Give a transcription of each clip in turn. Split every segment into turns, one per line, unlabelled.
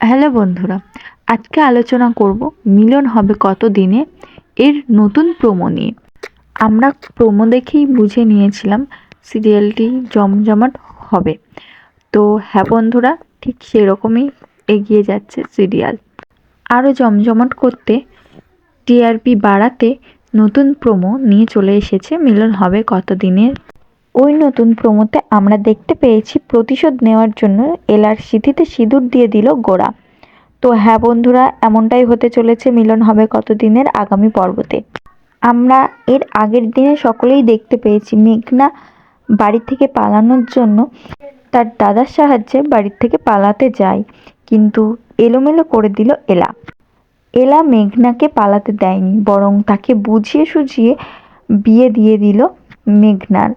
Hello বন্ধুরা, আজকে আলোচনা করব মিলন হবে কত দিনে এর নতুন প্রোমো নিয়ে। আমরা প্রোমো দেখেই বুঝে নিয়েছিলাম সিরিয়ালটি জমজমাট হবে। তো হ্যাঁ বন্ধুরা, ঠিক সেরকমই এগিয়ে যাচ্ছে সিরিয়াল। আরও জমজমাট করতে টিআরপি বাড়াতে নতুন প্রোমো নিয়ে চলে এসেছে মিলন হবে কত দিনের ওই নতুন প্রোমোতে আমরা দেখতে পেয়েছি প্রতিশোধ নেওয়ার জন্য এলার সিঁথিতে সিঁদুর দিয়ে দিল গোড়া তো হ্যাঁ বন্ধুরা, এমনটাই হতে চলেছে, মিলন হবে কতদিনের আগামী পর্বতে। আমরা এর আগের দিনে সকলেই দেখতে পেয়েছি মেঘনা বাড়ি থেকে পালানোর জন্য তার দাদার সাহায্যে বাড়ির থেকে পালাতে যায়, কিন্তু এলোমেলো করে দিল এলা। এলা মেঘনাকে পালাতে দেয়নি, বরং তাকে বুঝিয়ে সুঝিয়ে বিয়ে দিয়ে দিল মেঘনার।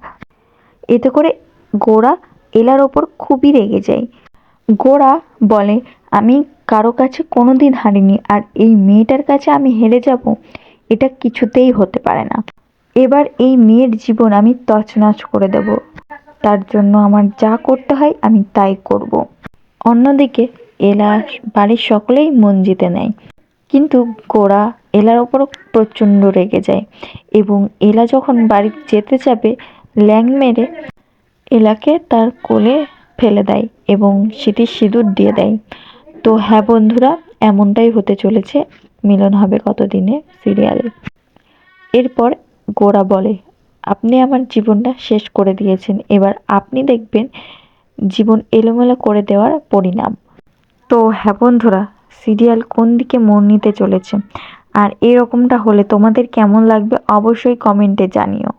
এতে করে গোরা এলার ওপর খুবই রেগে যায়। গোরা বলে, আমি কারও কাছে কোনো দিন হারিনি আর এই মেয়েটার কাছে আমি হেরে যাব। এটা কিছুতেই হতে পারে না। এবার এই মেয়ের জীবন আমি তছনছ করে দেব। তার জন্য আমার যা করতে হয় আমি তাই করব। অন্যদিকে এলা বাড়ির সকলেই মন জিতে নেয়। কিন্তু গোরা এলার ওপর প্রচণ্ড রেগে যায় এবং এলা যখন বাড়ি যেতে যাবে ল্যাং মেরে এলাকে তার কোলে ফেলে দেয় এবং স্মৃতির সিঁদুর দিয়ে দেয়। তো হ্যাঁ বন্ধুরা, এমনটাই হতে চলেছে মিলন হবে কতদিনে সিরিয়ালে। এরপর গোরা বলে, আপনি আমার জীবনটা শেষ করে দিয়েছেন। এবার আপনি দেখবেন জীবন এলোমেলো করে দেওয়ার পরিণাম। তো হ্যাঁ বন্ধুরা, সিরিয়াল কোন দিকে মন নিতে চলেছে? আর এরকমটা হলে তোমাদের কেমন লাগবে অবশ্যই কমেন্টে জানিও।